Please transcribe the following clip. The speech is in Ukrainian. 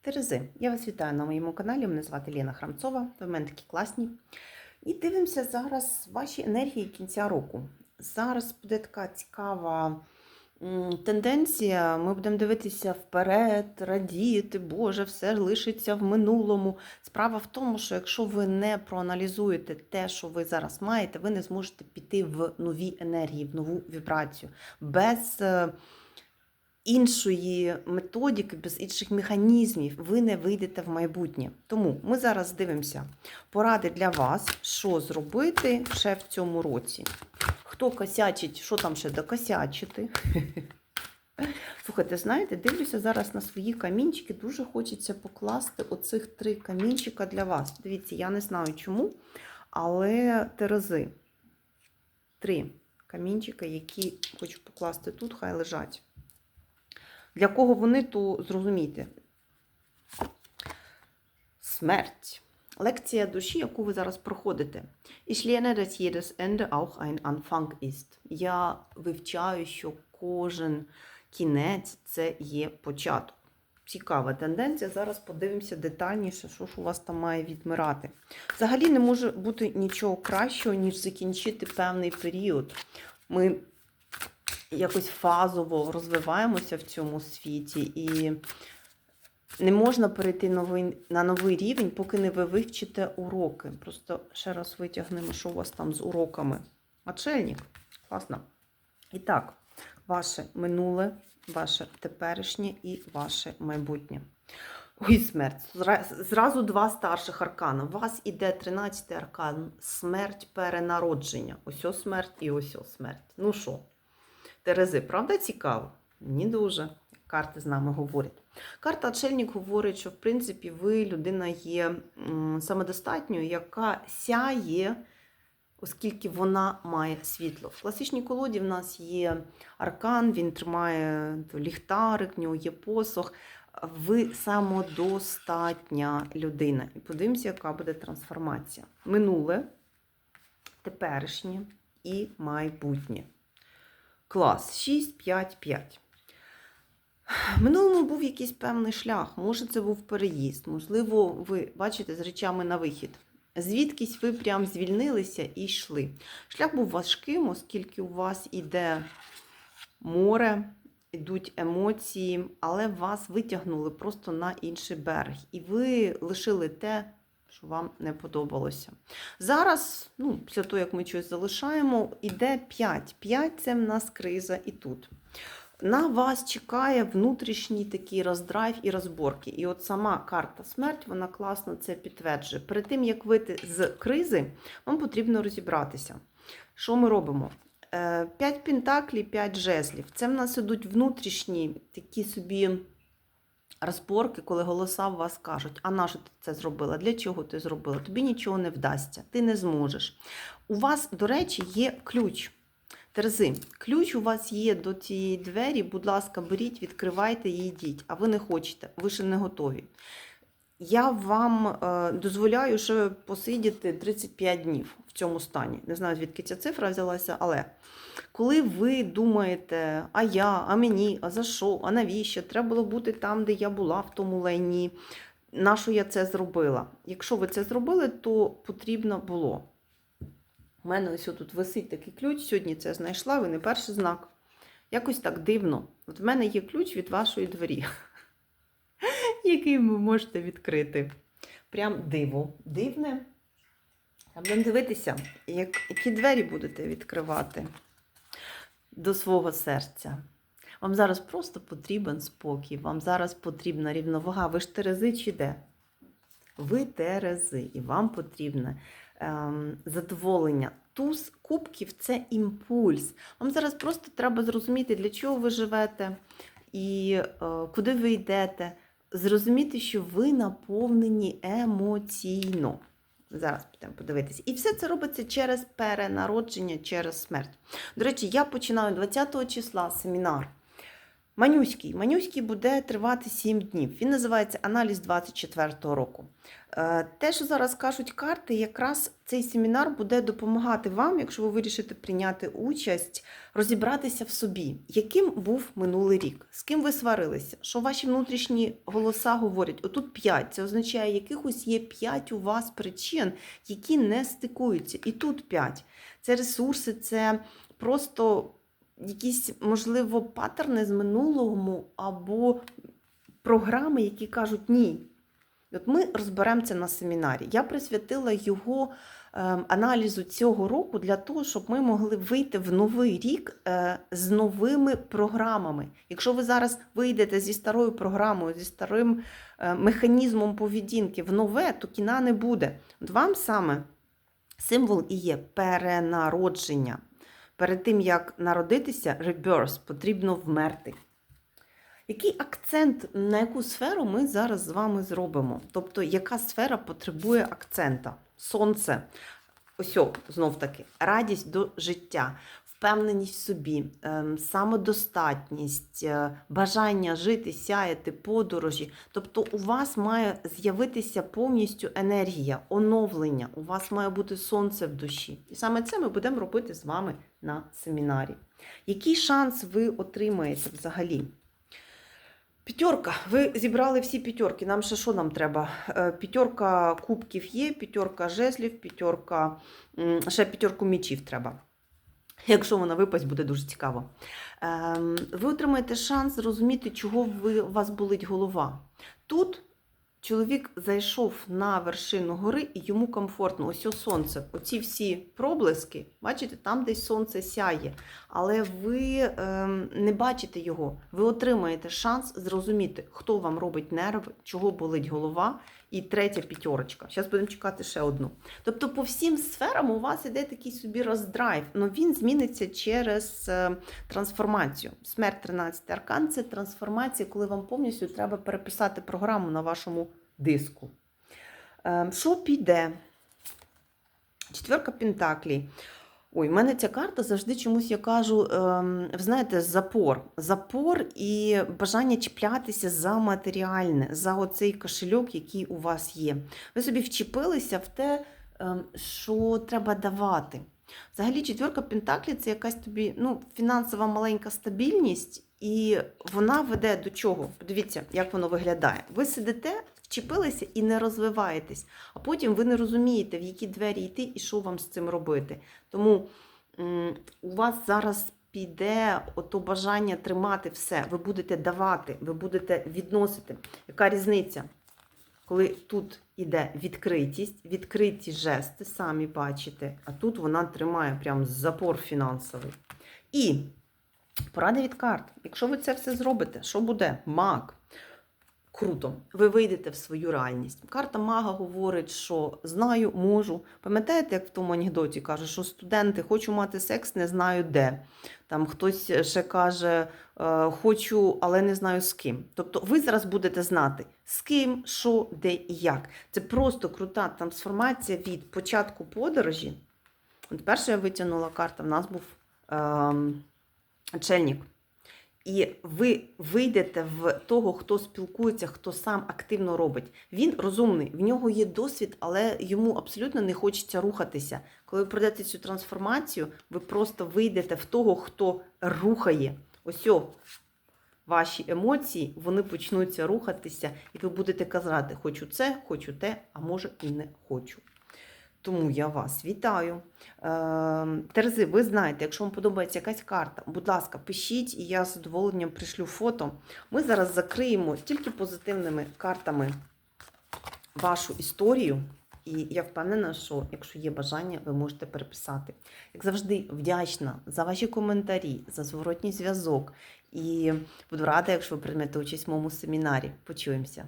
Терези, я вас вітаю на моєму каналі. Мене звати Лена Храмцова. Ви в мене такі класні. І дивимося зараз ваші енергії кінця року. Зараз буде така цікава тенденція. Ми будемо дивитися вперед, радіти, Боже, все лишиться в минулому. Справа в тому, що якщо ви не проаналізуєте те, що ви зараз маєте, ви не зможете піти в нові енергії, в нову вібрацію. Без е, іншої методики, без інших механізмів ви не вийдете в майбутнє. Тому ми зараз дивимося поради для вас, що зробити ще в цьому році. Хто косячить, що там ще докосячити. Слухайте, знаєте, дивлюся зараз на свої камінчики. Дуже хочеться покласти оцих три камінчика для вас. Дивіться, я не знаю чому, але терези. Три камінчика, які хочу покласти тут, хай лежать. Для кого вони, то зрозумійте. Смерть. Лекція душі, яку ви зараз проходите. Ich lerne, dass jedes Ende auch ein Anfang ist. Я вивчаю, що кожен кінець це є початок. Цікава тенденція. Зараз подивимося детальніше, що ж у вас там має відмирати. Взагалі не може бути нічого кращого, ніж закінчити певний період. Ми якось фазово розвиваємося в цьому світі, і не можна перейти новий, на новий рівень, поки не ви вивчите уроки. Просто ще раз витягнемо, що у вас там з уроками. Очельник. Класно. І так, ваше минуле, ваше теперішнє і ваше майбутнє. Ой, смерть. Зразу два старших аркана. У вас іде 13 аркан смерть перенародження. Ось о смерть і ось о смерть. Ну що? Терези, правда цікаво? Мені дуже. Карти з нами говорять. Карта Отшельник говорить, що в принципі ви людина є самодостатньою, яка сяє, оскільки вона має світло. В класичній колоді в нас є аркан, він тримає ліхтарик, в нього є посох. Ви самодостатня людина. І подивимося, яка буде трансформація. Минуле, теперішнє і майбутнє. Клас 6, 5, 5. В минулому був якийсь певний шлях. Може, це був переїзд, можливо, ви бачите з речами на вихід. Звідкись ви прям звільнилися і йшли. Шлях був важким, оскільки у вас іде море, йдуть емоції, але вас витягнули просто на інший берег. І ви лишили те, що вам не подобалося. Зараз, ну, після того, як ми щось залишаємо, іде 5. 5 це в нас криза і тут. На вас чекає внутрішній такий роздрайв і розборки. І от сама карта смерть, вона класно це підтверджує. Перед тим, як вийти з кризи, вам потрібно розібратися. Що ми робимо? Е, П'ять пентаклів, п'ять жезлів. Це в нас ідуть внутрішні такі собі розборки, коли голоса в вас кажуть, а на що ти це зробила? Для чого ти зробила? Тобі нічого не вдасться, ти не зможеш. У вас, до речі, є ключ. Терези, ключ у вас є до цієї двері, будь ласка, беріть, відкривайте і йдіть, а ви не хочете, ви ще не готові. Я вам е, дозволяю ще посидіти 35 днів в цьому стані. Не знаю, звідки ця цифра взялася, але коли ви думаєте, а я, а мені, а за що, а навіщо? Треба було бути там, де я була в тому лайні. На що я це зробила? Якщо ви це зробили, то потрібно було. У мене ось тут висить такий ключ. Сьогодні це знайшла, ви не перший знак. Якось так дивно. От в мене є ключ від вашої двері, який ви можете відкрити. Прям диво. Дивне. Будемо дивитися, як, які двері будете відкривати до свого серця. Вам зараз просто потрібен спокій, вам зараз потрібна рівновага. Ви ж терези чи де? Ви терези, і вам потрібне ем, задоволення. Туз кубків це імпульс. Вам зараз просто треба зрозуміти, для чого ви живете і е, куди ви йдете. Зрозуміти, що ви наповнені емоційно. Зараз підемо подивитися. І все це робиться через перенародження, через смерть. До речі, я починаю 20 числа семінар. Манюський. Манюський буде тривати 7 днів. Він називається Аналіз 24-го року. Е, Те, що зараз кажуть карти, якраз цей семінар буде допомагати вам, якщо ви вирішите прийняти участь, розібратися в собі, яким був минулий рік, з ким ви сварилися, що ваші внутрішні голоса говорять. Отут 5. Це означає, якихось є 5 у вас причин, які не стикуються. І тут 5. Це ресурси, це просто якісь, можливо, паттерни з минулого або програми, які кажуть ні. От ми розберемо це на семінарі. Я присвятила його ем, аналізу цього року для того, щоб ми могли вийти в новий рік е, з новими програмами. Якщо ви зараз вийдете зі старою програмою, зі старим е, механізмом поведінки в нове, то кіна не буде. От вам саме символ і є перенародження. Перед тим, як народитися, rebirth, потрібно вмерти. Який акцент на яку сферу ми зараз з вами зробимо? Тобто, яка сфера потребує акцента? Сонце. Ось, знов таки, радість до життя, впевненість в собі, ем, самодостатність, е, бажання жити, сяяти, подорожі. Тобто, у вас має з'явитися повністю енергія, оновлення. У вас має бути сонце в душі. І саме це ми будемо робити з вами на семінарі. Який шанс ви отримаєте взагалі? П'ятерка. Ви зібрали всі п'ятерки. Нам ще що нам треба? Е, П'ятерка кубків є, п'ятерка жезлів, п'ятерка, ще п'ятерку мічів треба. Якщо вона випасть, буде дуже цікаво. Ем, Ви отримаєте шанс зрозуміти, чого ви, у вас болить голова. Тут чоловік зайшов на вершину гори і йому комфортно. Ось сонце. Оці всі проблиски, бачите, там десь сонце сяє. Але ви ем, не бачите його. Ви отримаєте шанс зрозуміти, хто вам робить нерви, чого болить голова. І третя п'ятерочка. Зараз будемо чекати ще одну. Тобто, по всім сферам у вас іде такий собі роздрайв, але він зміниться через е, трансформацію. Смерть 13 аркан це трансформація, коли вам повністю треба переписати програму на вашому диску. Ем, Що піде? Четверка Пентаклі. Ой, в мене ця карта завжди чомусь я кажу, ем, ви знаєте, запор. Запор і бажання чіплятися за матеріальне, за оцей кошельок, який у вас є. Ви собі вчепилися в те, ем, що треба давати. Взагалі, четверка Пентаклі це якась тобі ну, фінансова маленька стабільність, і вона веде до чого? Подивіться, як воно виглядає. Ви сидите, вчепилися і не розвиваєтесь, а потім ви не розумієте, в які двері йти і що вам з цим робити. Тому у вас зараз піде ото бажання тримати все. Ви будете давати, ви будете відносити. Яка різниця? Коли тут іде відкритість, відкриті жести, самі бачите, а тут вона тримає прям запор фінансовий. І поради від карт. Якщо ви це все зробите, що буде? Маг. Круто, ви вийдете в свою реальність. Карта мага говорить, що знаю, можу. Пам'ятаєте, як в тому анекдоті каже, що студенти хочу мати секс, не знаю де. Там хтось ще каже, е, хочу, але не знаю з ким. Тобто ви зараз будете знати, з ким, що, де і як. Це просто крута трансформація від початку подорожі. От перша я витягнула карта, в нас був ем, чельник. І ви вийдете в того, хто спілкується, хто сам активно робить. Він розумний, в нього є досвід, але йому абсолютно не хочеться рухатися. Коли ви пройдете цю трансформацію, ви просто вийдете в того, хто рухає. Ось о, ваші емоції, вони почнуться рухатися, і ви будете казати, хочу це, хочу те, а може і не хочу. Тому я вас вітаю. Е, Терези, ви знаєте, якщо вам подобається якась карта, будь ласка, пишіть, і я з задоволенням пришлю фото. Ми зараз закриємо тільки позитивними картами вашу історію. І я впевнена, що якщо є бажання, ви можете переписати. Як завжди, вдячна за ваші коментарі, за зворотній зв'язок. І буду рада, якщо ви приймете участь в моєму семінарі. Почуємося.